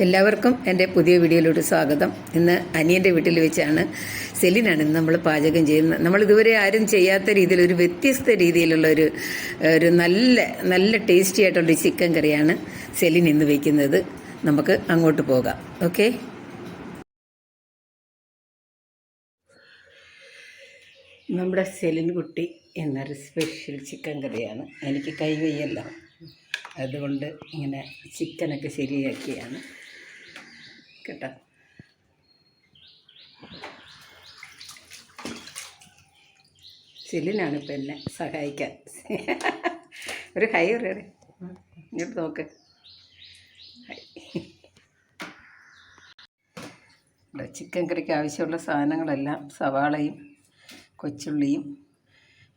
എല്ലാവർക്കും എന്റെ പുതിയ വീഡിയോയിലോട്ട് സ്വാഗതം. ഇന്ന് അനിയന്റെ വീട്ടിൽ വെച്ചാണ് സെലിനാണ് ഇന്ന് നമ്മൾ പാചകം ചെയ്യുന്നത്. നമ്മൾ ഇതുവരെ ആരും ചെയ്യാത്ത രീതിയിൽ ഒരു വ്യത്യസ്ത രീതിയിലുള്ള ഒരു ഒരു നല്ല നല്ല ടേസ്റ്റി ആയിട്ടുള്ള ചിക്കൻ കറിയാണ് സെലിൻ ഇന്ന് വയ്ക്കുന്നത് നമുക്ക് അങ്ങോട്ട് പോകാം. ഓക്കെ നമ്മുടെ സെലിൻ കുട്ടി എന്നൊരു സ്പെഷ്യൽ ചിക്കൻ കറിയാണ്. എനിക്ക് കൈവയ്യല്ല അതുകൊണ്ട് ഇങ്ങനെ ചിക്കനൊക്കെ ശരിയാക്കിയാണ്. കേട്ടോ. സിലിനാണ് ഇപ്പം എന്നെ സഹായിക്കാൻ. ഒരു ഹൈ പറയണേ ഇങ്ങോട്ട് നോക്ക്. ചിക്കൻ കറിക്ക് ആവശ്യമുള്ള സാധനങ്ങളെല്ലാം സവാളയും കൊച്ചുള്ളിയും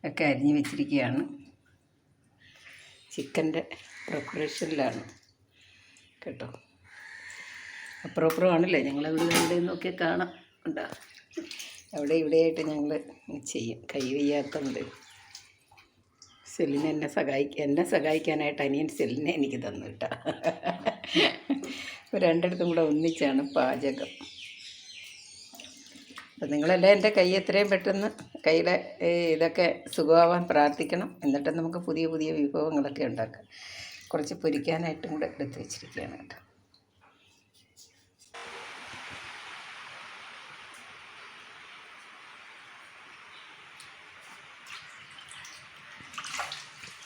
ഒക്കെ അരിഞ്ഞ് വെച്ചിരിക്കുകയാണ്. ചിക്കന്റെ പ്രിപ്പറേഷനിലാണ് കേട്ടോ. അപ്പുറം അപ്പുറം ഞങ്ങൾ അവിടെ ഇവിടെ നിന്നൊക്കെ കാണാം. ഉണ്ടോ അവിടെ ഇവിടെയായിട്ട് ഞങ്ങൾ ചെയ്യും. കൈ വയ്യാത്തതുണ്ട്. സെല്ലിനെ എന്നെ സഹായിക്കാൻ എന്നെ സഹായിക്കാനായിട്ട് അനിയൻ സെല്ലിനെ എനിക്ക് തന്നു കേട്ടോ. അപ്പോൾ രണ്ടിടത്തും കൂടെ ഒന്നിച്ചാണ് പാചകം. അപ്പം നിങ്ങളെല്ലാം എന്റെ കൈ എത്രയും പെട്ടെന്ന് കയ്യിലെ ഇതൊക്കെ സുഖമാവാൻ പ്രാർത്ഥിക്കണം. എന്നിട്ട് നമുക്ക് പുതിയ പുതിയ വിഭവങ്ങളൊക്കെ ഉണ്ടാക്കാം. കുറച്ച് പൊരിക്കാനായിട്ടും കൂടെ എടുത്ത് വെച്ചിരിക്കുകയാണ് കേട്ടോ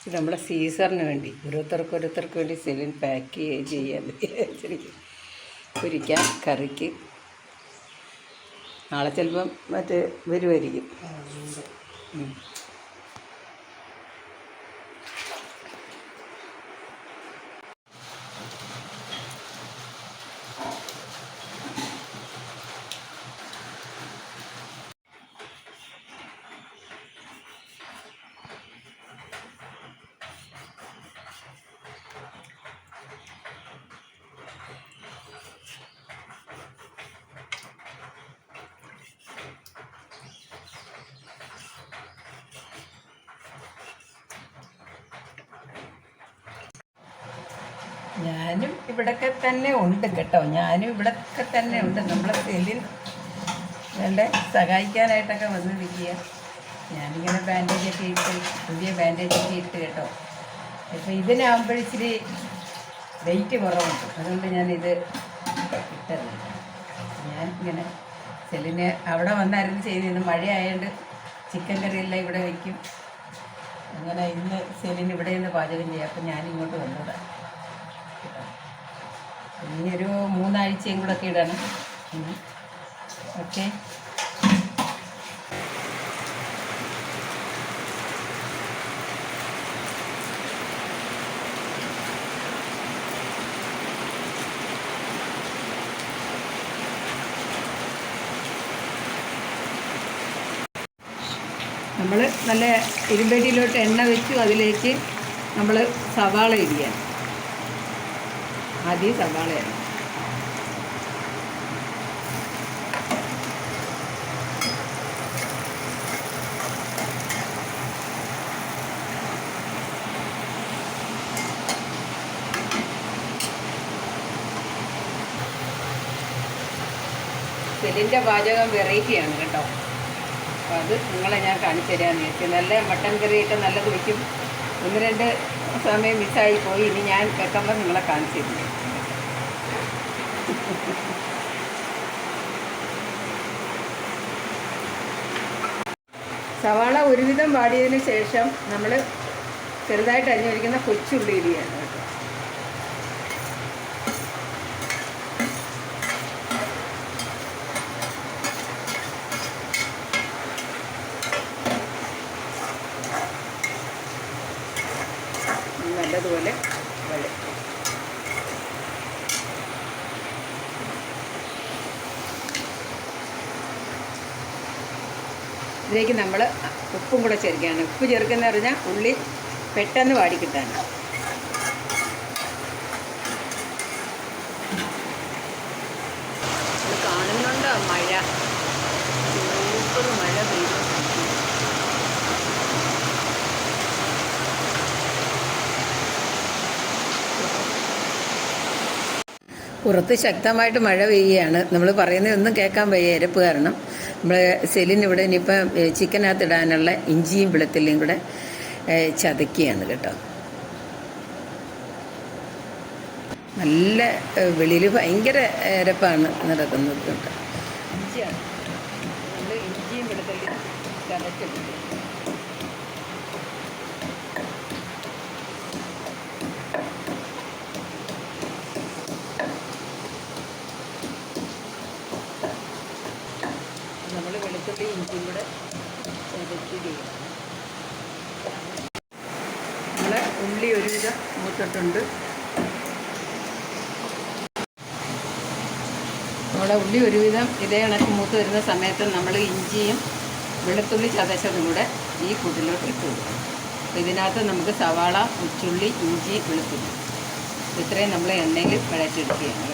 ഇത് നമ്മുടെ സീസറിന് വേണ്ടി ഓരോരുത്തർക്ക് ഓരോരുത്തർക്ക് വേണ്ടി സെലിൻ പാക്ക് ചെയ്യാൻ പൊരിക്കാൻ കറിക്ക്. നാളെ ചിലപ്പം മറ്റേ വരുമായിരിക്കും തന്നെ ഉണ്ട് കേട്ടോ. ഞാനും ഇവിടൊക്കെ തന്നെ ഉണ്ട്. നമ്മളെ സെല്ലിൽ വേണ്ട സഹായിക്കാനായിട്ടൊക്കെ വന്നിരിക്കുക ഞാനിങ്ങനെ ബാൻഡേജൊക്കെ ഇട്ട് പുതിയ ബാൻഡേജൊക്കെ ഇട്ട് കേട്ടോ. ഇപ്പം ഇതിനാകുമ്പോഴിച്ചിരി വെയിറ്റ് കുറവുണ്ട്. അതുകൊണ്ട് ഞാനിത് ഇട്ടത് ഞാൻ ഇങ്ങനെ സെലിന് അവിടെ വന്നായിരുന്നു ചെയ്തിരുന്നു മഴയായതുകൊണ്ട് ചിക്കൻ കറിയെല്ലാം ഇവിടെ വയ്ക്കും അങ്ങനെ ഇന്ന് സെല്ലിന് ഇവിടെ നിന്ന് പാചകം ചെയ്യാം. അപ്പം ഞാനിങ്ങോട്ട് വന്നതാണ് ഇനി ഒരു മൂന്നാഴ്ചയും കൂടെ ഒക്കെ ഇടണം. ഓക്കെ. നമ്മൾ നല്ല ഇരുമ്പടിയിലോട്ട് എണ്ണ വെച്ചു അതിലേക്ക് നമ്മൾ സവാള ഇടിയാണ് ആദ്യം സവാളയാണ്. സെലിന്റെ പാചകം വെറൈറ്റിയാണ് കേട്ടോ. അപ്പോൾ അത് നിങ്ങളെ ഞാൻ കാണിച്ചു തരാൻ വിചാരിച്ചു നല്ല മട്ടൻ കറിയൊക്കെ നല്ലത് വയ്ക്കും ഒന്ന് രണ്ട് സമയം മിസ്സായി പോയി. ഇനി ഞാൻ വെക്കുമ്പോൾ നിങ്ങളെ കാണിച്ചു തരുന്നു സവാള ഒരുവിധം വാടിയതിന് ശേഷം നമ്മൾ ചെറുതായിട്ട് അരിഞ്ഞിരിക്കുന്ന കൊച്ചുള്ളി ഇടിയാണ് നല്ലതുപോലെ വഴറ്റും ഇതിലേക്ക് നമ്മൾ ഉപ്പും കൂടെ ചേർക്കുകയാണ്. ഉപ്പ് ചേർക്കുന്ന പറഞ്ഞാൽ ഉള്ളി പെട്ടെന്ന് വാടിക്കിട്ടാണ് കാണുന്നുണ്ടോ? മഴ. മഴ പെയ്തു. പുറത്ത് ശക്തമായിട്ട് മഴ പെയ്യുകയാണ്. നമ്മൾ പറയുന്നതൊന്നും കേൾക്കാൻ വയ്യ ഇരപ്പ് കാരണം. നമ്മൾ സെലിൻ ഇവിടെ ഇനിയിപ്പം ചിക്കനകത്ത് ഇടാനുള്ള ഇഞ്ചിയും വെളുത്തുള്ളിയും കൂടെ ചതക്കുകയാണ് കേട്ടോ. നല്ല വെളിയിൽ ഭയങ്കര ഇരപ്പാണ് നടക്കുന്നത് കേട്ടോ. ഇഞ്ചിയാണ്. ഇഞ്ചിയും വെളുത്തുള്ളിയും ചതച്ചിട്ടുണ്ട് നമ്മൾ വെളുത്തുള്ളി ഇഞ്ചിയും കൂടെ ചതയ്ക്കുകയാണ് നമ്മൾ ഉള്ളി ഒരുവിധം മൂത്തിട്ടുണ്ട്. നമ്മുടെ ഉള്ളി ഒരുവിധം ഇതേ കണക്ക് മൂത്ത് വരുന്ന സമയത്ത് നമ്മൾ ഇഞ്ചിയും വെളുത്തുള്ളി ചതച്ചതും കൂടെ ഈ കൂട്ടിലോട്ട് ഇട്ട് കൊടുക്കും ഇതിനകത്ത് നമുക്ക് സവാള ഉച്ചുള്ളി ഇഞ്ചി വെളുത്തുള്ളി. ഇത്രയും നമ്മൾ എണ്ണയിൽ വഴറ്റിയെടുക്കുകയാണ്.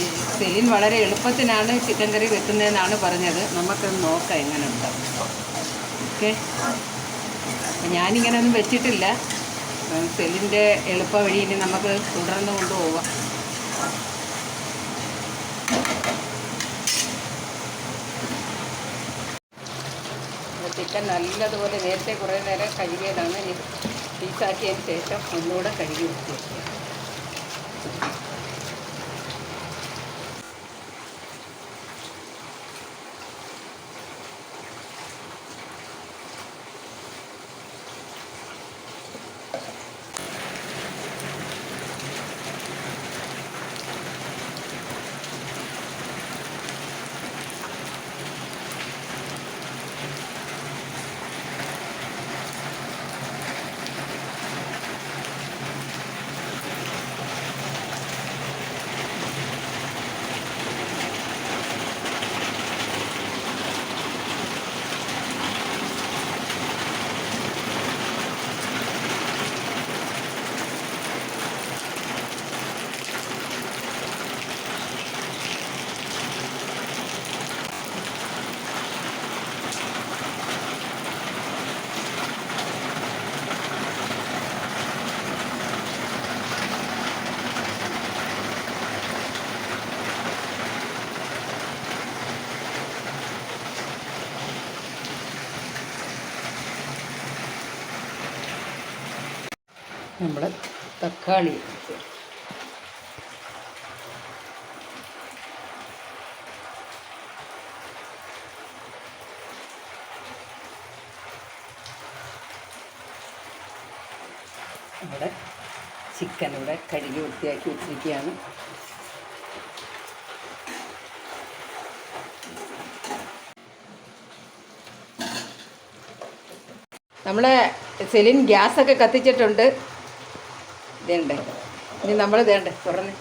ഈ സെലിൻ വളരെ എളുപ്പത്തിനാണ് ചിക്കൻ കറി വെക്കുന്നതെന്നാണ് പറഞ്ഞത്. നമുക്കത് നോക്കാം എങ്ങനെ ഉണ്ടാവും ഓക്കെ. ഞാനിങ്ങനെ ഒന്നും വെച്ചിട്ടില്ല സെല്ലിന്റെ എളുപ്പ വഴി ഇനി നമുക്ക് തുടർന്ന് കൊണ്ടുപോവാം. ചിക്കൻ നല്ലതുപോലെ നേരത്തെ കുറേ നേരം കഴുകിയതാണ്. ഇനി പീസാക്കിയതിന് ശേഷം ഒന്നുകൂടെ കഴുകി വൃത്തിയാക്കുക നമ്മൾ തക്കാളി. നമ്മുടെ ചിക്കൻ ഇവിടെ കഴുകി വൃത്തിയാക്കി വെച്ചിരിക്കുകയാണ് നമ്മളെ സെലിൻ ഗ്യാസൊക്കെ കത്തിച്ചിട്ടുണ്ട് ഇതേണ്ട. ഇനി നമ്മൾ ഇതേണ്ട തുറന്ന്.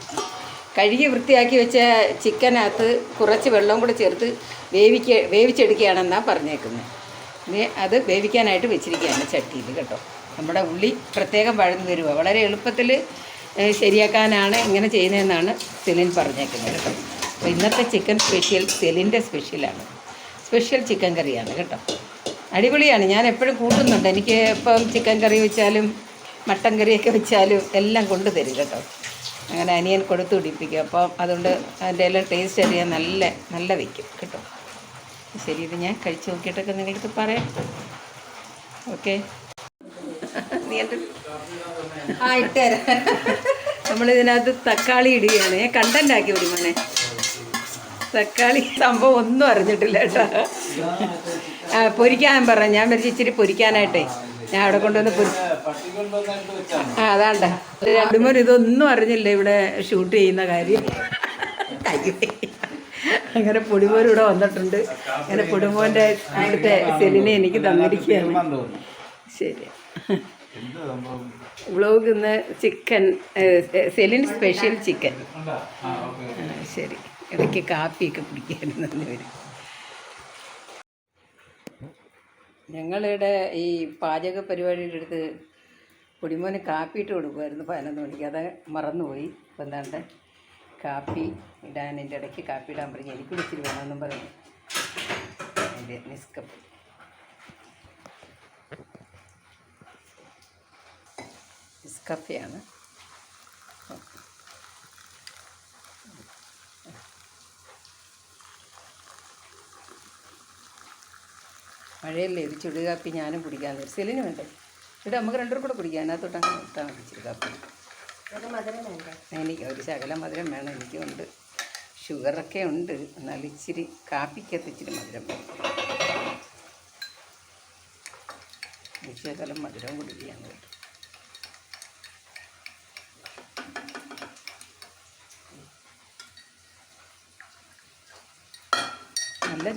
കഴുകി വൃത്തിയാക്കി വെച്ച ചിക്കനകത്ത് കുറച്ച് വെള്ളം കൂടെ ചേർത്ത് വേവിക്ക വേവിച്ചെടുക്കുകയാണെന്നാണ് പറഞ്ഞേക്കുന്നത് ഇനി അത് വേവിക്കാനായിട്ട് വെച്ചിരിക്കുകയാണ് ചട്ടിയിൽ കേട്ടോ. നമ്മുടെ ഉള്ളി പ്രത്യേകം വഴന്നു വരുക വളരെ എളുപ്പത്തിൽ ശരിയാക്കാനാണ് ഇങ്ങനെ ചെയ്യുന്നതെന്നാണ് സെലിൻ പറഞ്ഞേക്കുന്നത് കേട്ടോ. അപ്പോൾ ഇന്നത്തെ ചിക്കൻ സ്പെഷ്യൽ സെലിന്റെ സ്പെഷ്യലാണ്. സ്പെഷ്യൽ ചിക്കൻ കറിയാണ് കേട്ടോ. അടിപൊളിയാണ്. ഞാൻ എപ്പോഴും കൂട്ടുന്നുണ്ട്. എനിക്ക് ഇപ്പം ചിക്കൻ കറി വെച്ചാലും മട്ടൻ കറിയൊക്കെ വെച്ചാലും എല്ലാം കൊണ്ടു തരും കേട്ടോ. അങ്ങനെ അനിയൻ കൊടുത്തു പിടിപ്പിക്കും. അപ്പം അതുകൊണ്ട് അതിന്റെ എല്ലാം ടേസ്റ്റ് അറിയാൻ നല്ല നല്ല വയ്ക്കും കേട്ടോ. ശരി ഇത് ഞാൻ കഴിച്ചു നോക്കിയിട്ടൊക്കെ നിങ്ങളടുത്ത് പറയാം. ഓക്കെ. ആ ഇട്ടുതരാം നമ്മളിതിനകത്ത് തക്കാളി ഇടുകയാണ്. ഞാൻ കണ്ടന്റാക്കി ആക്കി വിടും മോനെ. തക്കാളി സംഭവം ഒന്നും അറിഞ്ഞിട്ടില്ല കേട്ടോ. പൊരിക്കാൻ പറഞ്ഞു. ഞാൻ വരച്ച് ഇച്ചിരി പൊരിക്കാനായിട്ടേ. ഞാൻ അവിടെ കൊണ്ടുവന്ന് ആ അതാണ്ട. രണ്ടുമൂന്ന് ഇതൊന്നും അറിഞ്ഞില്ല ഇവിടെ ഷൂട്ട് ചെയ്യുന്ന കാര്യം. അങ്ങനെ പൊടിമോൻ ഇവിടെ വന്നിട്ടുണ്ട്. അങ്ങനെ പൊടിമോന്റെ ഇവിടുത്തെ സെലിനെ എനിക്ക് തന്നിരിക്കുകയാണ്. ശരി. വ്ളോഗ് ഇന്ന് ചിക്കൻ സെലിൻ സ്പെഷ്യൽ ചിക്കൻ ശരി. ഇടയ്ക്ക് കാപ്പിയൊക്കെ കുടിക്കായിരുന്നു വരും ഞങ്ങളിവിടെ ഈ പാചക പരിപാടിയുടെ പൊടിമോന് കാപ്പി ഇട്ട് കൊടുക്കുമായിരുന്നു പതിനൊന്ന് മണിക്ക്. അത് മറന്നുപോയി. ഇപ്പം എന്താണ്ട് കാപ്പി ഇടാൻ എന്റെ ഇടയ്ക്ക് കാപ്പി ഇടാൻ പറഞ്ഞു. എനിക്ക് വിളിച്ചിട്ട് വേണമെന്നും പറഞ്ഞു. എന്റെ നിസ്കപ്പ് നിസ്കഫയാണ്. മഴയല്ലേ? ഇത് ചുടുകാപ്പി ഞാനും കുടിക്കാൻ സെലിന് വേണ്ടേ? ഇവിടെ നമുക്ക് രണ്ടും കൂടെ കുടിക്കാം. അതിനകത്തോട്ട് അങ്ങനെ ഇട്ടാൽ മതി ചുടു കാപ്പി. മധുരം വേണ്ട? എനിക്ക് ഒരു ശകലം മധുരം വേണം. എനിക്കുണ്ട്. ഷുഗറൊക്കെ ഉണ്ട്. എന്നാൽ ഇച്ചിരി കാപ്പിക്കകത്ത് ഇച്ചിരി മധുരം വേണം. ഒരു ശകലം മധുരം നല്ല കേട്ടോ നല്ല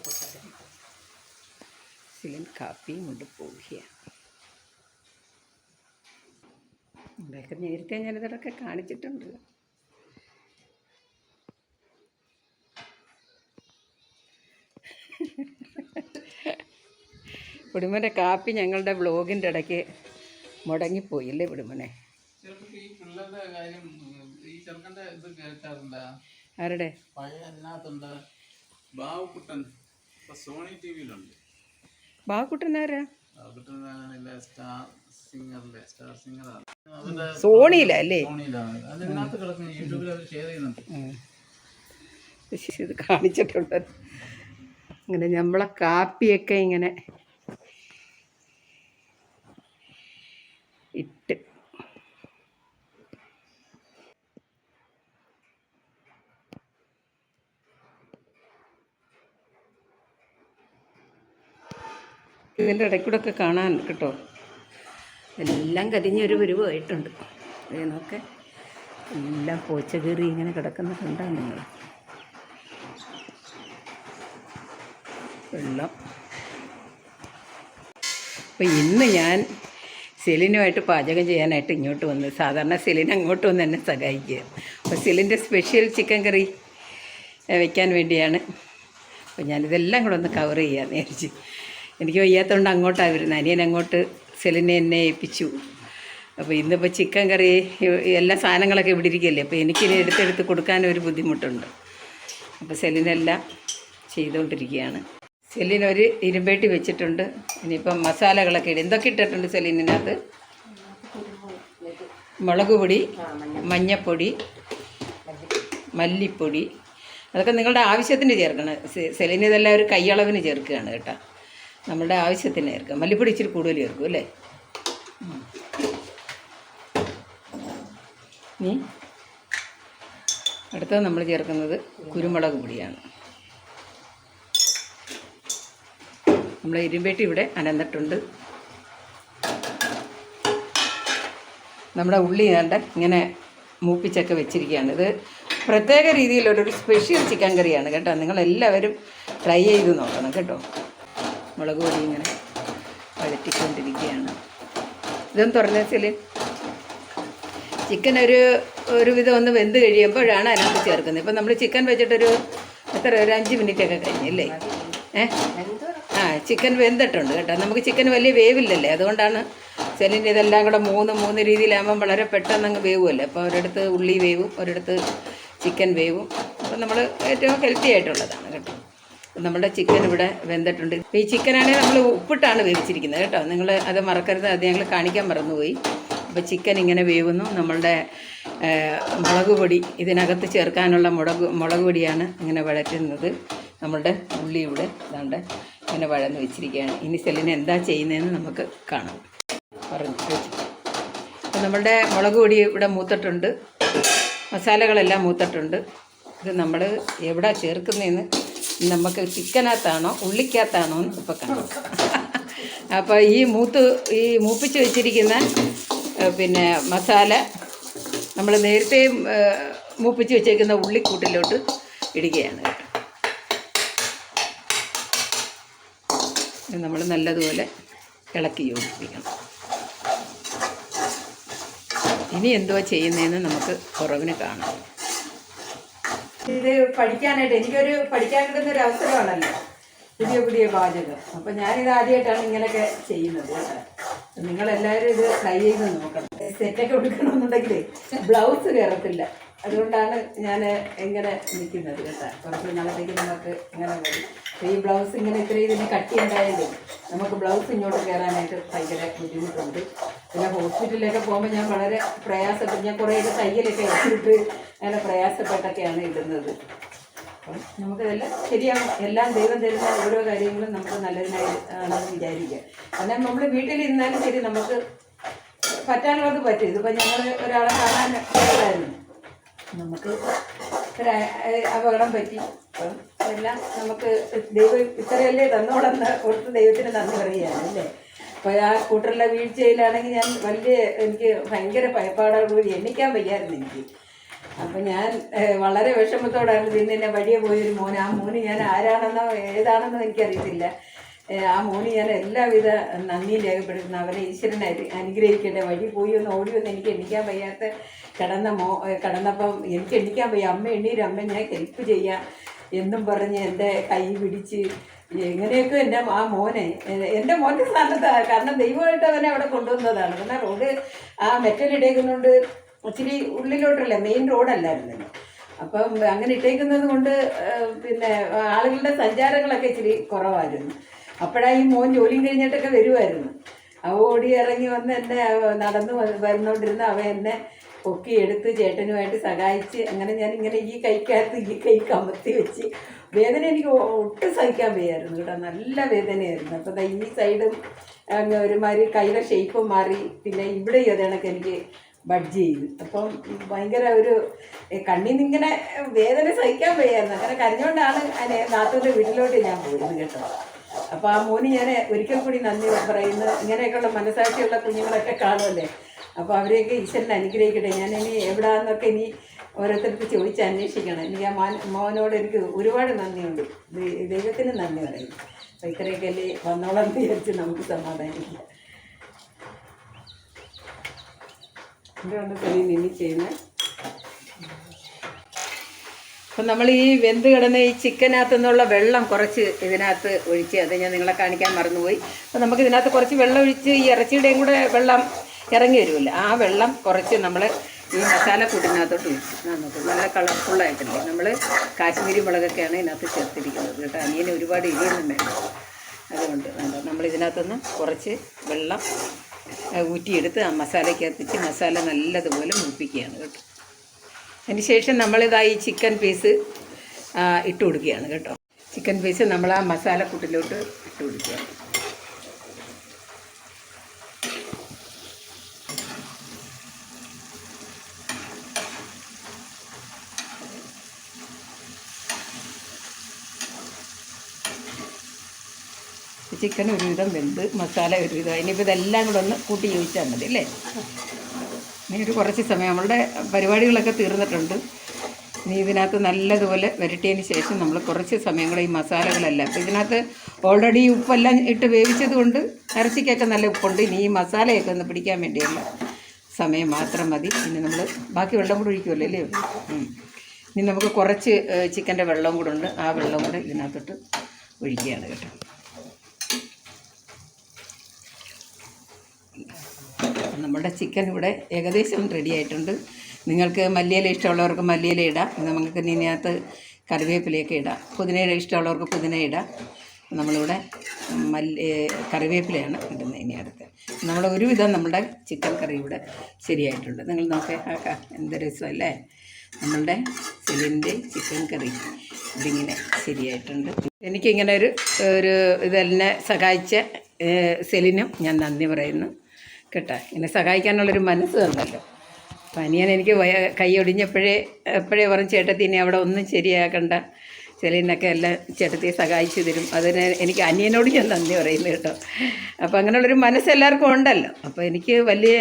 ചൂടലാറ്റുണ്ടേ സിലിം കാപ്പിയും കൊണ്ട് പോവുകയാണ്. ഇവിടെയൊക്കെ നേരത്തെ ഞാനിതൊക്കെ കാണിച്ചിട്ടുണ്ട് വിടുമനെ കാപ്പി ഞങ്ങളുടെ ബ്ലോഗിന്റെ ഇടയ്ക്ക് മുടങ്ങിപ്പോയില്ലേ വിടുമനെ? ആരുടെ? ബാബുക്കുട്ടൻ ഇപ്പൊ സോണി ടി വിയിലുണ്ട് ബാക്കുട്ടനാരാ ബാബുക്കുട്ടനിലെ സ്റ്റാർ സിംഗറിലെ സ്റ്റാർ സിംഗറാണ് അവരുടെ സോണിയില സോണിയിലാണ്. അതിനകത്ത് കിടക്കുന്ന യൂട്യൂബിൽ അവർ ഷെയർ ചെയ്യുന്നുണ്ട്. ഇത് കാണിച്ചിട്ടുണ്ട്. ഇങ്ങനെ നമ്മളെ കാപ്പിയൊക്കെ ഇങ്ങനെ ഇട്ട് ഇതിന്റെ ഇടയ്ക്കൂടെ ഒക്കെ കാണാൻ കേട്ടോ. എല്ലാം കരിഞ്ഞൊരു വരുവായിട്ടുണ്ട് ഇതിനൊക്കെ എല്ലാം പോച്ച കീറി ഇങ്ങനെ കിടക്കുന്ന കണ്ടാണ് നിങ്ങൾ. വെള്ളം. അപ്പം ഇന്ന് ഞാൻ സെലിനുമായിട്ട് പാചകം ചെയ്യാനായിട്ട് ഇങ്ങോട്ട് വന്നു സാധാരണ സെലിൻ അങ്ങോട്ട് വന്ന് എന്നെ സഹായിക്കുക. അപ്പോൾ സെലിന്റെ സ്പെഷ്യൽ ചിക്കൻ കറി വയ്ക്കാൻ വേണ്ടിയാണ്. അപ്പോൾ ഞാനിതെല്ലാം കൂടെ ഒന്ന് കവർ ചെയ്യാമെന്ന് വിചാരിച്ചു എനിക്ക് വയ്യാത്തതുകൊണ്ട് അങ്ങോട്ടാണ് വരുന്നത്. അനിയൻ അങ്ങോട്ട് സെലിനെ എന്നെ ഏൽപ്പിച്ചു. അപ്പോൾ ഇന്നിപ്പോൾ ചിക്കൻ കറി എല്ലാ സാധനങ്ങളൊക്കെ ഇവിടെ ഇരിക്കുകയല്ലേ? അപ്പോൾ എനിക്കിനി എടുത്തെടുത്ത് കൊടുക്കാൻ ഒരു ബുദ്ധിമുട്ടുണ്ട്. അപ്പോൾ സെലിനെല്ലാം ചെയ്തുകൊണ്ടിരിക്കുകയാണ്. സെലിൻ ഒരു ഇരുമ്പേട്ടി വെച്ചിട്ടുണ്ട്. ഇനിയിപ്പം മസാലകളൊക്കെ ഇടും. എന്തൊക്കെ ഇട്ടിട്ടുണ്ട് സെലിനകത്ത് മുളക് പൊടി മഞ്ഞപ്പൊടി മല്ലിപ്പൊടി. അതൊക്കെ നിങ്ങളുടെ ആവശ്യത്തിന് ചേർക്കണം. സെലിന് ഇതെല്ലാം ഒരു കൈയളവിന് ചേർക്കുകയാണ് കേട്ടോ. നമ്മളുടെ ആവശ്യത്തിന് ചേർക്കാം മല്ലിപ്പൊടി ഇച്ചിരി കൂടുതൽ ചേർക്കും അല്ലേ? ഇനി അടുത്തത് നമ്മൾ ചേർക്കുന്നത് കുരുമുളക് പൊടിയാണ്. നമ്മൾ ഇരുമ്പേട്ടി ഇവിടെ അനന്നിട്ടുണ്ട്. നമ്മുടെ ഉള്ളി കണ്ട ഇങ്ങനെ മൂപ്പിച്ചൊക്കെ വെച്ചിരിക്കുകയാണ്. ഇത് പ്രത്യേക രീതിയിലുള്ളൊരു സ്പെഷ്യൽ ചിക്കൻ കറിയാണ് കേട്ടോ. നിങ്ങളെല്ലാവരും ട്രൈ ചെയ്ത് നോക്കണം കേട്ടോ. മുളക് പൊടി ഇങ്ങനെ വഴറ്റിക്കൊണ്ടിരിക്കുകയാണ് ഇതൊന്ന് തുറന്നേച്ചാൽ ചിക്കൻ ഒരു ഒരു വിധം ഒന്ന് വെന്ത് കഴിയുമ്പോഴാണ് അതിനകത്ത് ചേർക്കുന്നത്. ഇപ്പം നമ്മൾ ചിക്കൻ വെച്ചിട്ടൊരു എത്ര ഒരു അഞ്ച് മിനിറ്റ് ഒക്കെ കഴിഞ്ഞല്ലേ? ഏ? ആ ചിക്കൻ വെന്തിട്ടുണ്ട് കേട്ടോ. നമുക്ക് ചിക്കൻ വലിയ വേവില്ലല്ലേ? അതുകൊണ്ടാണ് ചെല്ലിന്റെ ഇതെല്ലാം കൂടെ മൂന്ന് മൂന്ന് രീതിയിലാകുമ്പം വളരെ പെട്ടെന്ന് അങ്ങ് വേവുമല്ലേ? അപ്പോൾ ഒരിടത്ത് ഉള്ളി വേവും ഒരിടത്ത് ചിക്കൻ വേവും. അപ്പോൾ നമ്മൾ ഏറ്റവും ഹെൽത്തി ആയിട്ടുള്ളതാണ് കേട്ടോ. അപ്പം നമ്മുടെ ചിക്കൻ ഇവിടെ വെന്തിട്ടുണ്ട്. ഈ ചിക്കനാണെങ്കിൽ നമ്മൾ ഉപ്പിട്ടാണ് വേവിച്ചിരിക്കുന്നത് കേട്ടോ. നിങ്ങൾ അത് മറക്കരുത് അത് ഞങ്ങൾ കാണിക്കാൻ മറന്നുപോയി. അപ്പോൾ ചിക്കൻ ഇങ്ങനെ വേവുന്നു. നമ്മളുടെ മുളക് പൊടി ഇതിനകത്ത് ചേർക്കാനുള്ള മുളക് മുളക് പൊടിയാണ് ഇങ്ങനെ വഴറ്റുന്നത്. നമ്മളുടെ ഉള്ളി ഇവിടെ ഇതാണ്ട് ഇങ്ങനെ വഴന്ന് വെച്ചിരിക്കുകയാണ്. ഇനി സെല്ലിന് എന്താ ചെയ്യുന്നതെന്ന് നമുക്ക് കാണാം. പറഞ്ഞു അപ്പോൾ നമ്മളുടെ മുളക് പൊടി ഇവിടെ മൂത്തിട്ടുണ്ട്. മസാലകളെല്ലാം മൂത്തിട്ടുണ്ട്. ഇത് നമ്മൾ എവിടെ ചേർക്കുന്നതെന്ന് നമുക്ക് ചിക്കനകത്താണോ ഉള്ളിക്കകത്താണോ എന്ന് ഇപ്പോൾ കാണാം അപ്പോൾ ഈ മൂത്ത് ഈ മൂപ്പിച്ച് വെച്ചിരിക്കുന്ന പിന്നെ മസാല നമ്മൾ നേരത്തെ മൂപ്പിച്ച് വെച്ചേക്കുന്ന ഉള്ളിക്കൂട്ടിലോട്ട് ഇടുകയാണ് നമ്മൾ നല്ലതുപോലെ ഇളക്കി യോജിപ്പിക്കണം. ഇനി എന്തുവാ ചെയ്യുന്നതെന്ന് നമുക്ക് കുറവിന് കാണാം. ഇത് പഠിക്കാനായിട്ട് എനിക്കൊരു പഠിക്കാൻ കിട്ടുന്ന ഒരു അവസരമാണല്ലോ പുതിയ പുതിയ പാചകം. അപ്പം ഞാനിത് ആദ്യമായിട്ടാണ് ഇങ്ങനെയൊക്കെ ചെയ്യുന്നത് നിങ്ങൾ എല്ലാവരും ഇത് ട്രൈ ചെയ്ത് നോക്കണം. സെറ്റൊക്കെ കൊടുക്കണമെന്നുണ്ടെങ്കിൽ ബ്ലൗസ് കയറത്തില്ല. അതുകൊണ്ടാണ് ഞാൻ ഇങ്ങനെ നിൽക്കുന്നത് കേട്ടോ. കുറച്ച് നാളത്തേക്ക് നമുക്ക് ഇങ്ങനെ വരും. ഈ ബ്ലൗസ് ഇങ്ങനെ ഇത്ര ഇതിന് കട്ടി ഉണ്ടായാലും നമുക്ക് ബ്ലൗസ് ഇങ്ങോട്ട് കയറാനായിട്ട് ഭയങ്കര ബുദ്ധിമുട്ടുണ്ട്. പിന്നെ ഹോസ്പിറ്റലിലൊക്കെ പോകുമ്പോൾ ഞാൻ വളരെ പ്രയാസപ്പെട്ട്. ഞാൻ കുറേയൊക്കെ തയ്യലൊക്കെ എടുത്തിട്ട് അങ്ങനെ പ്രയാസപ്പെട്ടൊക്കെയാണ് ഇടുന്നത്. അപ്പം നമുക്കിതെല്ലാം ശരിയാവും. എല്ലാം ദൈവം തരുന്ന ഓരോ കാര്യങ്ങളും നമുക്ക് നല്ലതിനായി ആണെന്ന് വിചാരിക്കുക. കാരണം നമ്മൾ വീട്ടിലിരുന്നാലും ശരി നമുക്ക് പറ്റാനുള്ളത് പറ്റും ഇതിപ്പോൾ ഞങ്ങൾ ഒരാളെ കാണാൻ പോയതായിരുന്നു. നമുക്ക് അപകടം പറ്റി. അപ്പം എല്ലാം നമുക്ക് ദൈവം ഇത്രയല്ലേ തന്നോളെന്ന് ഓർത്ത് ദൈവത്തിന് നന്ദി പറയുകയാണ് അല്ലേ? അപ്പോൾ ആ കൂട്ടറിലെ വീഴ്ചയിലാണെങ്കിൽ ഞാൻ വലിയ എനിക്ക് ഭയങ്കര ഭയപ്പാടോടുകൂടി എണ്ണിക്കാൻ വയ്യായിരുന്നു എനിക്ക്. അപ്പം ഞാൻ വളരെ വിഷമത്തോടാണ് ഇന്ന് എന്നെ വഴിയെ പോയൊരു മോൻ. ആ മോന് ഞാൻ ആരാണെന്നോ ഏതാണെന്നോ എനിക്കറിയത്തില്ല. ആ മോന് ഞാൻ എല്ലാവിധ നന്ദിയും രേഖപ്പെടുത്തുന്നു. അവരെ ഈശ്വരൻ അനു- അനുഗ്രഹിക്കട്ടെ. വഴി പോയി ഒന്ന് ഓടി ഒന്ന് എനിക്ക് എണ്ണിക്കാൻ വയ്യാത്ത കിടന്ന മോ കിടന്നപ്പം എനിക്ക് എണ്ണിക്കാൻ വയ്യ. അമ്മ എണ്ണീര് അമ്മ ഞാൻ ഹെൽപ്പ് ചെയ്യാം. എന്നും പറഞ്ഞ് എന്റെ കൈ പിടിച്ച് എങ്ങനെയൊക്കെ എന്റെ ആ മോനെ എന്റെ മോന്റെ സ്ഥാനത്താണ് കാരണം ദൈവമായിട്ട് അവനെ അവിടെ കൊണ്ടുവന്നതാണ്. കാരണം റോഡ് ആ മെറ്റലിടേക്കുന്നതുകൊണ്ട് ഇച്ചിരി ഉള്ളിലോട്ടല്ലേ മെയിൻ റോഡല്ലായിരുന്നല്ലോ. അപ്പം അങ്ങനെ ഇട്ടേക്കുന്നത് കൊണ്ട് പിന്നെ ആളുകളുടെ സഞ്ചാരങ്ങളൊക്കെ ഇച്ചിരി കുറവായിരുന്നു. അപ്പോഴാണ് ഈ മോൻ ജോലിയും കഴിഞ്ഞിട്ടൊക്കെ വരുമായിരുന്നു അവ ഓടി ഇറങ്ങി വന്ന് എന്നെ നടന്നു വരുന്നോണ്ടിരുന്ന അവ എന്നെ പൊക്കി എടുത്ത് ചേട്ടനുമായിട്ട് സഹായിച്ച് അങ്ങനെ ഞാൻ ഇങ്ങനെ ഈ കൈക്കകത്ത് ഈ കൈ കമത്തി വെച്ച് വേദന എനിക്ക് ഒട്ടും സഹിക്കാൻ വയ്യായിരുന്നു കേട്ടോ. നല്ല വേദനയായിരുന്നു. അപ്പോൾ ഈ സൈഡും ഒരുമാതിരി കൈയുടെ ഷേപ്പ് മാറി പിന്നെ ഇവിടെ അതേണക്ക് എനിക്ക് ബഡ്ജ് ചെയ്തു. അപ്പം ഭയങ്കര ഒരു കണ്ണിൽ ഇങ്ങനെ വേദന സഹിക്കാൻ വയ്യായിരുന്നു. അങ്ങനെ കരഞ്ഞുകൊണ്ടാണ് നാത്തൂന്റെ വീട്ടിലോട്ട് ഞാൻ പോയത് കേട്ടോ. അപ്പോൾ ആ മോന് ഞാൻ ഒരിക്കൽ കൂടി നന്ദി പറയുന്നു. ഇങ്ങനെയൊക്കെയുള്ള മനസാക്ഷിയുള്ള കുഞ്ഞുങ്ങളൊക്കെ കാണുമല്ലേ? അപ്പോൾ അവരെയൊക്കെ ഈശ്വരൻ അനുഗ്രഹിക്കട്ടെ. ഞാൻ ഇനി എവിടാന്നൊക്കെ ഇനി ഓരോരുത്തർക്ക് ചോദിച്ച് അന്വേഷിക്കണം. എനിക്ക് ആ മാൻ മോനോട് എനിക്ക് ഒരുപാട് നന്ദിയുണ്ട്. ദൈവത്തിന് നന്ദി പറയുന്നു. അപ്പോൾ ഇത്രയൊക്കെ അല്ലേ വന്നോളം വിചാരിച്ച് നമുക്ക് സമാധാനിക്കാം. എന്തുകൊണ്ട് തന്നെ ഇനി ചെയ്യുന്നത് അപ്പം നമ്മൾ ഈ വെന്ത് കിടന്ന ഈ ചിക്കനകത്തു നിന്നുള്ള വെള്ളം കുറച്ച് ഇതിനകത്ത് ഒഴിച്ച് അത് ഞാൻ നിങ്ങളെ കാണിക്കാൻ മറന്നുപോയി. അപ്പോൾ നമുക്ക് ഇതിനകത്ത് കുറച്ച് വെള്ളം ഒഴിച്ച് ഈ ഇറച്ചിയുടെയും കൂടെ വെള്ളം ഇറങ്ങി വരുമല്ലോ. ആ വെള്ളം കുറച്ച് നമ്മൾ ഈ മസാല കൂട്ടിനകത്തോട്ട് ഒഴിച്ചു. നമുക്ക് നല്ല കളർഫുള്ളായിട്ടില്ലേ നമ്മൾ കാശ്മീരി മുളകൊക്കെയാണ് ഇതിനകത്ത് ചേർത്തിരിക്കുന്നത് കേട്ടോ. അനിയന് ഒരുപാട് ഇരിയൊന്നും വേണ്ട അതുകൊണ്ട് നമ്മൾ ഇതിനകത്തുനിന്ന് കുറച്ച് വെള്ളം ഊറ്റിയെടുത്ത് ആ മസാലയ്ക്കകത്തിച്ച് മസാല നല്ലതുപോലെ മൂപ്പിക്കുകയാണ് കേട്ടോ. അതിനുശേഷം നമ്മളിതാ ഈ ചിക്കൻ പീസ് ഇട്ട് കൊടുക്കുകയാണ് കേട്ടോ. ചിക്കൻ പീസ് നമ്മൾ ആ മസാല കൂട്ടിലോട്ട് ഇട്ട് കൊടുക്കുകയാണ്. ചിക്കൻ ഒരുവിധം വെന്ത് മസാല ഒരുവിധം ഇനിയിപ്പോൾ ഇതെല്ലാം കൂടെ ഒന്ന് കൂട്ടി ചോദിച്ചാൽ മതി അല്ലേ? ഇനി ഒരു കുറച്ച് സമയം നമ്മളുടെ പരിപാടികളൊക്കെ തീർന്നിട്ടുണ്ട്. ഇനി ഇതിനകത്ത് നല്ലതുപോലെ വരട്ടിയതിന് ശേഷം നമ്മൾ കുറച്ച് സമയം കൂടെ ഈ മസാലകളെല്ലാം അപ്പോൾ ഇതിനകത്ത് ഓൾറെഡി ഉപ്പെല്ലാം ഇട്ട് വേവിച്ചത് കൊണ്ട് ഇറച്ചിക്കൊക്കെ നല്ല ഉപ്പുണ്ട്. ഇനി ഈ മസാലയൊക്കെ ഒന്ന് പിടിക്കാൻ വേണ്ടിയല്ല സമയം മാത്രം മതി. ഇനി നമ്മൾ ബാക്കി വെള്ളം കൂടെ ഒഴിക്കുമല്ലോ അല്ലേ? ഇനി നമുക്ക് കുറച്ച് ചിക്കന്റെ വെള്ളം കൂടെ ഉണ്ട്. ആ വെള്ളം കൂടെ ഇതിനകത്തോട്ട് ഒഴിക്കുകയാണ് കേട്ടോ. നമ്മുടെ ചിക്കൻ ഇവിടെ ഏകദേശം റെഡി ആയിട്ടുണ്ട്. നിങ്ങൾക്ക് മല്ലിയില ഇഷ്ടമുള്ളവർക്ക് മല്ലിയില ഇടാം. നമുക്ക് ഇതിനകത്ത് കറിവേപ്പിലയൊക്കെ ഇടാം. പുതിനയില ഇഷ്ടമുള്ളവർക്ക് പുതിന ഇടാം. നമ്മളിവിടെ മല്ലി കറിവേപ്പിലയാണ് ഇടുന്നത് ഇനി അടുത്ത്. നമ്മൾ ഒരുവിധം നമ്മുടെ ചിക്കൻ കറി ഇവിടെ ശരിയായിട്ടുണ്ട്. നിങ്ങൾ നോക്കേ ആക്കാം എന്ത് രസമല്ലേ നമ്മളുടെ സെലിന്റെ ചിക്കൻ കറി ഇതിങ്ങനെ ശരിയായിട്ടുണ്ട്. എനിക്കിങ്ങനെ ഒരു ഒരു ഇതെന്നെ സഹായിച്ച സെലിനും ഞാൻ നന്ദി പറയുന്നു. കേട്ടോ. എന്നെ സഹായിക്കാനുള്ളൊരു മനസ്സ് തന്നല്ലോ. അപ്പം അനിയൻ എനിക്ക് വയ കൈ ഒടിഞ്ഞപ്പോഴേ എപ്പോഴേ പറഞ്ഞു ചേട്ടത്തി ഇനി അവിടെ ഒന്നും ശരിയാക്കണ്ട. ചെലീനൊക്കെ എല്ലാം ചേട്ടത്തി സഹായിച്ചു തരും. അതിന് എനിക്ക് അനിയനോട് ഞാൻ നന്ദി പറയുന്നു കേട്ടോ. അപ്പോൾ അങ്ങനെയുള്ളൊരു മനസ്സ് എല്ലാവർക്കും ഉണ്ടല്ലോ. അപ്പോൾ എനിക്ക് വലിയ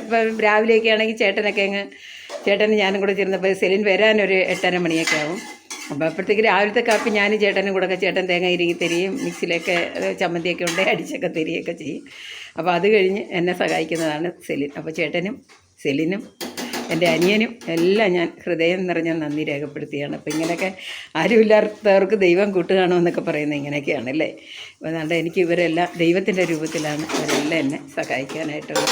ഇപ്പം രാവിലെയൊക്കെ ആണെങ്കിൽ ചേട്ടനൊക്കെ അങ്ങ് ചേട്ടനും ഞാനും കൂടെ ചേർന്നപ്പോൾ സെലിൻ വരാനൊരു എട്ടര മണിയൊക്കെ ആവും. അപ്പോൾ അപ്പോഴത്തേക്ക് രാവിലത്തെ കാപ്പി ഞാനും ചേട്ടനും കൂടെ ഒക്കെ ചേട്ടൻ തേങ്ങ ഇരിക്കി തരികയും മിക്സിലൊക്കെ ചമ്മന്തിയൊക്കെ ഉണ്ടെങ്കിൽ അടിച്ചൊക്കെ തരികയൊക്കെ ചെയ്യും. അപ്പോൾ അത് കഴിഞ്ഞ് എന്നെ സഹായിക്കുന്നതാണ് സെലിൻ അപ്പോൾ ചേട്ടനും സെലിനും എന്റെ അനിയനും എല്ലാം ഞാൻ ഹൃദയം നിറഞ്ഞ നന്ദി രേഖപ്പെടുത്തിയാണ്. അപ്പോൾ ഇങ്ങനെയൊക്കെ ആരുമില്ലാത്തവർക്ക് ദൈവം കൂട്ടുകയാണോ എന്നൊക്കെ പറയുന്നത് ഇങ്ങനെയൊക്കെയാണ് അല്ലേ? അതുകൊണ്ട് എനിക്ക് ഇവരെല്ലാം ദൈവത്തിന്റെ രൂപത്തിലാണ് ഇവരെല്ലാം എന്നെ സഹായിക്കാനായിട്ടുള്ള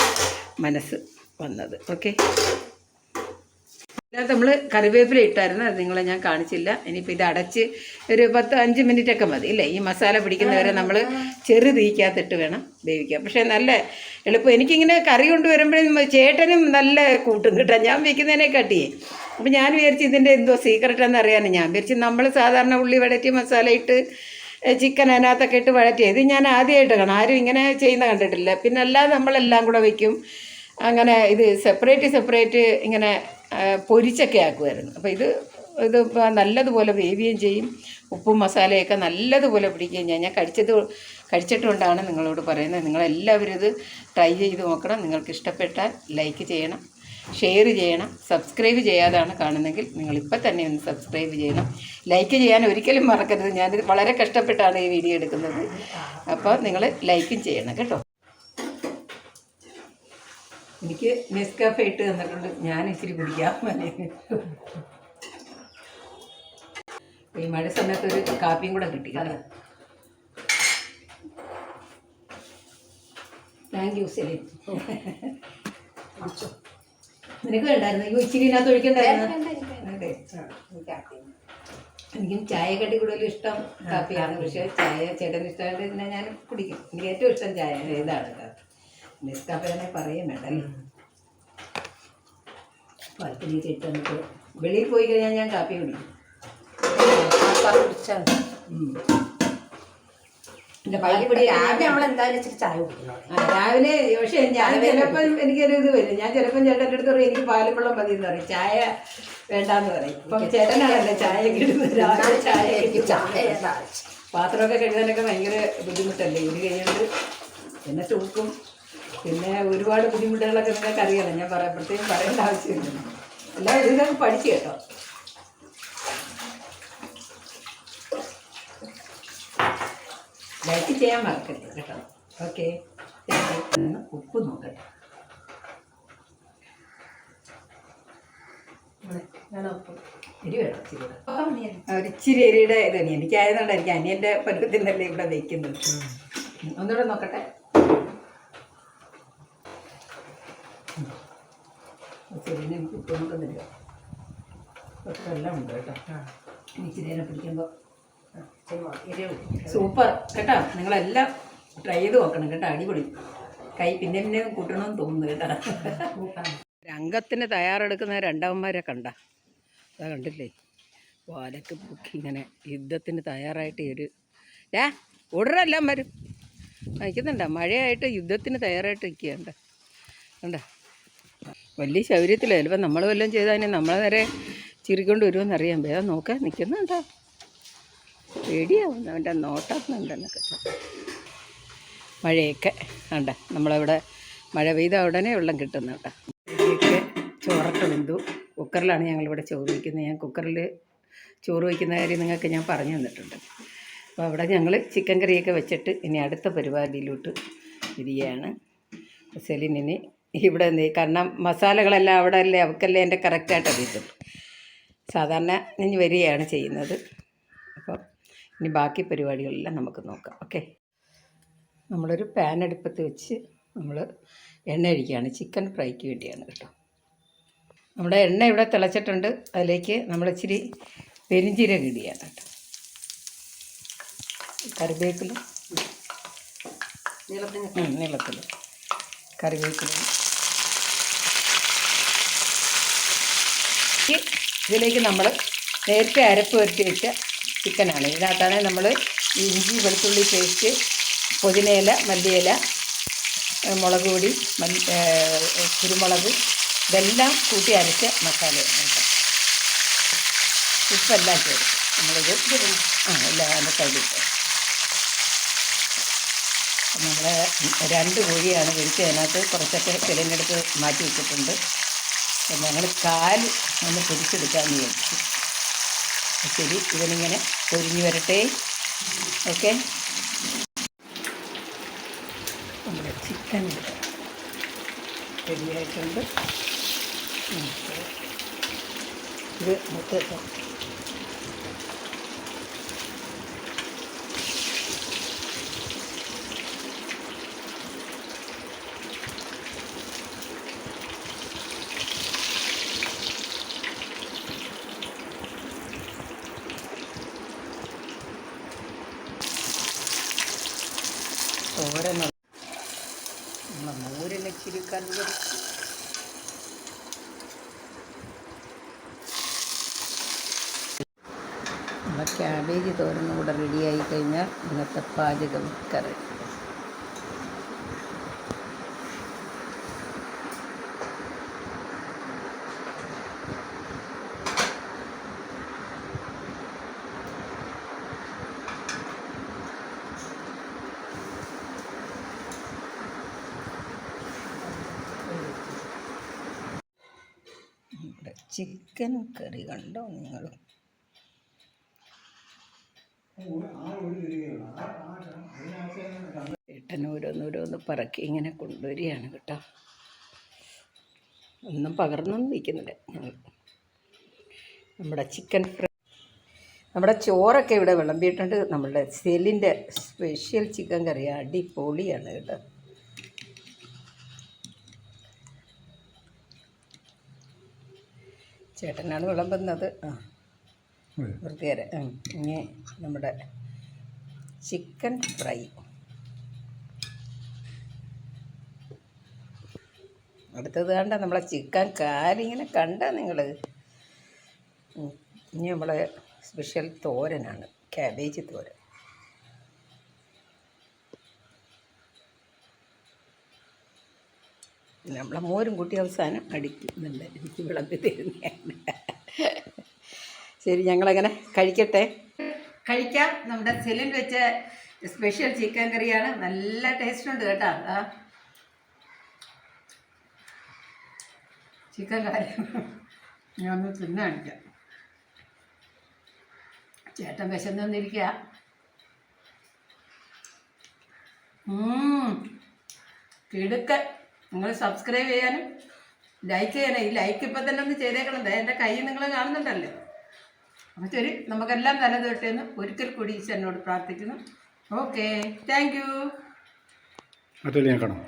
മനസ്സ് വന്നത്. ഓക്കെ? ഇതിനകത്ത് നമ്മൾ കറിവേപ്പില ഇട്ടായിരുന്നു. അത് നിങ്ങളെ ഞാൻ കാണിച്ചില്ല. ഇനിയിപ്പോൾ ഇത് അടച്ച് ഒരു പത്ത് അഞ്ച് മിനിറ്റ് ഒക്കെ മതി. ഇല്ലേ? ഈ മസാല പിടിക്കുന്നവരെ നമ്മൾ ചെറു തീക്കകത്തിട്ട് വേണം വേവിക്കാൻ. പക്ഷേ നല്ല എളുപ്പം. എനിക്കിങ്ങനെ കറി കൊണ്ടുവരുമ്പോഴും ചേട്ടനും നല്ല കൂട്ടും കേട്ടോ. ഞാൻ വെക്കുന്നതിനെ കാട്ടിയേ. അപ്പം ഞാൻ വിചാരിച്ച് ഇതിന്റെ എന്തോ സീക്രട്ട് എന്ന് അറിയാനും ഞാൻ വിചാരിച്ച് നമ്മൾ സാധാരണ ഉള്ളി വഴറ്റി മസാല ഇട്ട് ചിക്കൻ അതിനകത്തൊക്കെ ഇട്ട് വഴറ്റി ഇത് ഞാൻ ആദ്യമായിട്ട് കാണാം. ആരും ഇങ്ങനെ ചെയ്യുന്ന കണ്ടിട്ടില്ല. പിന്നെ അല്ലാതെ നമ്മളെല്ലാം കൂടെ വയ്ക്കും അങ്ങനെ ഇത് സെപ്പറേറ്റ് സെപ്പറേറ്റ് ഇങ്ങനെ പൊരിച്ചൊക്കെ ആക്കുമായിരുന്നു. അപ്പോൾ ഇത് ഇത് നല്ലതുപോലെ വേവുകയും ചെയ്യും. ഉപ്പും മസാലയൊക്കെ നല്ലതുപോലെ പിടിക്കുകയും ചെയ്യും. ഞാൻ കഴിച്ചത് കഴിച്ചിട്ടുകൊണ്ടാണ് നിങ്ങളോട് പറയുന്നത്. നിങ്ങളെല്ലാവരും ഇത് ട്രൈ ചെയ്ത് നോക്കണം. നിങ്ങൾക്ക് ഇഷ്ടപ്പെട്ടാൽ ലൈക്ക് ചെയ്യണം ഷെയർ ചെയ്യണം സബ്സ്ക്രൈബ് ചെയ്യാതാണ് കാണുന്നതെങ്കിൽ നിങ്ങളിപ്പോൾ തന്നെ ഒന്ന് സബ്സ്ക്രൈബ് ചെയ്യണം. ലൈക്ക് ചെയ്യാൻ ഒരിക്കലും മറക്കരുത്. ഞാനിത് വളരെ കഷ്ടപ്പെട്ടാണ് ഈ വീഡിയോ എടുക്കുന്നത്. അപ്പോൾ നിങ്ങൾ ലൈക്കും ചെയ്യണം കേട്ടോ. എനിക്ക് നെസ്കാഫെ ഇട്ട് തന്നിട്ടുണ്ട്. ഞാൻ ഇച്ചിരി കുടിക്കാം. ഈ മഴ സമയത്ത് ഒരു കാപ്പിയും കൂടെ കിട്ടി. കാരണം താങ്ക് യു സെലിൻ നിനക്ക് വേണ്ടായിരുന്നു. അയ്യോ ഇച്ചിരി ഇതിനകത്ത് ഒഴിക്കണ്ടായിരുന്നു. അതെ. എനിക്കും ചായ കട്ടി കൂടുതലും ഇഷ്ടം കാപ്പിയാണ്. പക്ഷേ ചായ ചേട്ടൻ ഇഷ്ടമായിട്ട് ഞാൻ കുടിക്കും. എനിക്ക് ഏറ്റവും ഇഷ്ടം ചായ ഇതാണ് കാപ്പി നെസ്കാഫെ പറയുന്നുണ്ടല്ലേ പാൽപ്പൊടിയൊക്കെ ഇട്ട് നമുക്ക് വെളിയിൽ പോയി കഴിഞ്ഞാൽ ഞാൻ കാപ്പി കുടിക്കും. പിന്നെ പാൽപ്പൊടി രാവിലെ നമ്മൾ എന്തായാലും ഇച്ചിരി ചായ കുടിക്കണം. രാവിലെ പക്ഷേ ഞാൻ ചിലപ്പം എനിക്കൊരു ഇത് വരും. ഞാൻ ചിലപ്പം ചേട്ടന്റെ അടുത്ത് പറയും എനിക്ക് പാലും വെള്ളം മതി എന്ന് പറയും. ചായ വേണ്ടാന്ന് പറയും. ഇപ്പം ചേട്ടനാണല്ലേ ചായ കിട്ടുന്നത്. രാവിലെ ചായ ചായ? പാത്രമൊക്കെ കഴുകാനൊക്കെ ഭയങ്കര ബുദ്ധിമുട്ടല്ലേ? ഇത് കഴിഞ്ഞിട്ട് എന്നെ തൂക്കും. പിന്നെ ഒരുപാട് ബുദ്ധിമുട്ടുകളൊക്കെ നിങ്ങൾക്ക് അറിയാലോ ഞാൻ പറയാം പ്രത്യേകം പറയേണ്ട ആവശ്യമില്ല. എല്ലാം ഇതൊക്കെ പഠിച്ചു കേട്ടോ. ലൈക്ക് ചെയ്യാൻ മറക്കരുത് കേട്ടോ. ഓക്കെ. ഉപ്പ് നോക്കട്ടെ. ഒരിച്ചിരി എരിയുടെ ഇതാണ് എനിക്കായതുകൊണ്ട് എനിക്ക് അനിയന്റെ പരുവത്തിനല്ലേ ഇവിടെ വെക്കുന്നത്. ഒന്നുകൂടെ നോക്കട്ടെ. ശരി എനിക്ക് നോക്കുന്നില്ല കുറച്ച് ഉണ്ട് കേട്ടോ. ഇച്ചിരി നേരം പിടിക്കുമ്പോൾ. സൂപ്പർ. കേട്ടോ? നിങ്ങളെല്ലാം ട്രൈ ചെയ്ത് നോക്കണം കേട്ടോ. അടിപൊളി. കൈ പിന്നെ പിന്നെ കൂട്ടണമെന്ന് തോന്നുന്നു കേട്ടോ. രംഗത്തിന് തയ്യാറെടുക്കുന്ന രണ്ടാമന്മാരെ കണ്ട. അതാ കണ്ടില്ലേ? വാലക്ക് പൊക്കി ഇങ്ങനെ യുദ്ധത്തിന് തയ്യാറായിട്ട് ഒരു ഏ ഉടനെല്ലാം വരും. നയിക്കുന്നുണ്ട മഴയായിട്ട് യുദ്ധത്തിന് തയ്യാറായിട്ട് നിൽക്കുകയുണ്ട് കണ്ട? വലിയ ശൗര്യത്തില്ല ചിലപ്പോൾ നമ്മൾ വല്ലതും ചെയ്താൽ നമ്മളെ നേരെ ചിരിക്കൊണ്ട് വരുമെന്നറിയാം വേഗം നോക്കാൻ നിൽക്കുന്നുണ്ടോ പേടിയാവുന്നു അവന്റെ നോട്ടാക്കുന്നുണ്ടെന്നൊക്കെ. മഴയൊക്കെ ഉണ്ട് നമ്മളവിടെ മഴ പെയ്ത ഉടനെ വെള്ളം കിട്ടുന്നുണ്ട് ഒക്കെ ചോറൊക്കെ വെന്തു. കുക്കറിലാണ് ഞങ്ങളിവിടെ ചോറ് വയ്ക്കുന്നത് ഞാൻ കുക്കറിൽ ചോറ് വയ്ക്കുന്ന കാര്യം നിങ്ങൾക്ക് ഞാൻ പറഞ്ഞു തന്നിട്ടുണ്ട്. അപ്പോൾ അവിടെ ഞങ്ങൾ ചിക്കൻ കറിയൊക്കെ വെച്ചിട്ട് ഇനി അടുത്ത പരിപാടിയിലോട്ട് തിരികെയാണ് സെലിനിന് ഇവിടെ ചെയ്യും? കാരണം മസാലകളെല്ലാം അവിടെ അല്ലേ അവക്കല്ലേ എന്റെ കറക്റ്റായിട്ട് അറിയത്തുള്ളൂ. സാധാരണ ഞാൻ വരികയാണ് ചെയ്യുന്നത്. അപ്പോൾ ഇനി ബാക്കി പരിപാടികളെല്ലാം നമുക്ക് നോക്കാം. ഓക്കെ നമ്മളൊരു പാൻ അടുപ്പത്ത് വെച്ച് നമ്മൾ എണ്ണ ഒഴിക്കുകയാണ്. ചിക്കൻ ഫ്രൈക്ക് വേണ്ടിയാണ് കേട്ടോ. നമ്മുടെ എണ്ണ ഇവിടെ തിളച്ചിട്ടുണ്ട്. അതിലേക്ക് നമ്മൾ ഇച്ചിരി പെരിഞ്ചീരകം ഇടുകയാണ് കേട്ടോ. കറിവേപ്പില. നീളത്തിൽ കറിവേപ്പില. ഈ ഇതിലേക്ക് നമ്മൾ നേരത്തെ അരപ്പ് വരുത്തി വെച്ച ചിക്കനാണ്. ഇതിനകത്താണ് നമ്മൾ ഇഞ്ചി വെളുത്തുള്ളി പേസ്റ്റ് പുതിനയില മല്ലിയില മുളക് പൊടി മല്ലി കുരുമുളക് ഇതെല്ലാം കൂട്ടി അരച്ച മസാല ഉപ്പെല്ലാം ചേർക്കും നമ്മളിത് ആ എല്ലാം അതിന്റെ നമ്മൾ രണ്ട് കോഴിയാണ് പൊരിച്ച് അതിനകത്ത് കുറച്ചൊക്കെ ചെലിനെടുത്ത് മാറ്റി വെച്ചിട്ടുണ്ട്. ഞങ്ങൾ കാൽ ഒന്ന് പൊരിച്ചെടുക്കാമെന്ന് വിചാരിച്ചു. ശരി ഇവനിങ്ങനെ പൊരിഞ്ഞു വരട്ടെ. ഓക്കെ? നമ്മുടെ ചിക്കൻ റെഡിയായിട്ടുണ്ട്. ഇത് മൊത്തം തോരൻ നമ്മളെ മോരിന് ഇച്ചിരി കരുത് നമ്മളെ ക്യാബേജ് തോരനും കൂടെ റെഡിയായി കഴിഞ്ഞാൽ ഇന്നത്തെ പാചകം കറി. ചിക്കൻ കറി കണ്ടോ നിങ്ങൾ? ഏട്ടൻ പറക്കി ഇങ്ങനെ കൊണ്ടുവരികയാണ് കേട്ടോ. ഒന്നും പകർന്നൊന്നും നിൽക്കുന്നില്ല നമ്മുടെ ചിക്കൻ ഫ്രൈ. നമ്മുടെ ചോറൊക്കെ ഇവിടെ വിളമ്പിയിട്ടുണ്ട്. നമ്മളുടെ സെലിന്റെ സ്പെഷ്യൽ ചിക്കൻ കറി അടിപൊളിയാണ് കേട്ടോ. ചേട്ടനാണ് വിളമ്പുന്നത്. ആ. വൃത്തിയേരെ ഇനി നമ്മുടെ ചിക്കൻ ഫ്രൈ. അടുത്തത് കണ്ട നമ്മളെ ചിക്കൻ കാലിങ്ങനെ കണ്ട നിങ്ങൾ ഇനി നമ്മളെ സ്പെഷ്യൽ തോരനാണ്. ക്യാബേജ് തോരൻ. നമ്മളെ മോരും കൂട്ടി അവസാനം അടിക്കുന്നുണ്ട്. എനിക്ക് വിളമ്പി തരുന്നതാണ്. ശരി ഞങ്ങളങ്ങനെ കഴിക്കട്ടെ. കഴിക്കാം. നമ്മുടെ സെലിൻ വെച്ച സ്പെഷ്യൽ ചിക്കൻ കറിയാണ്. നല്ല ടേസ്റ്റ് ഉണ്ട് കേട്ടോ. ആ. ചിക്കൻ കറി ഞാൻ ഒന്ന് കാണിക്കാം. ചേട്ടൻ വിശന്നൊന്നിരിക്കുക കിടുക്കൻ നിങ്ങൾ സബ്സ്ക്രൈബ് ചെയ്യാനും ലൈക്ക് ചെയ്യാനും ഈ ലൈക്ക് ഇപ്പം തന്നെ ഒന്ന് ചെയ്തേക്കണം. എന്റെ കൈ നിങ്ങൾ കാണുന്നുണ്ടല്ലോ. അപ്പോൾ നമുക്കെല്ലാം നല്ലത് കിട്ടിയെന്ന് ഒരിക്കൽ കൂടി ഈശ്വരനോട് പ്രാർത്ഥിക്കുന്നു. ഓക്കെ താങ്ക് യു മറ്റൊരു ഞാൻ കാണാം.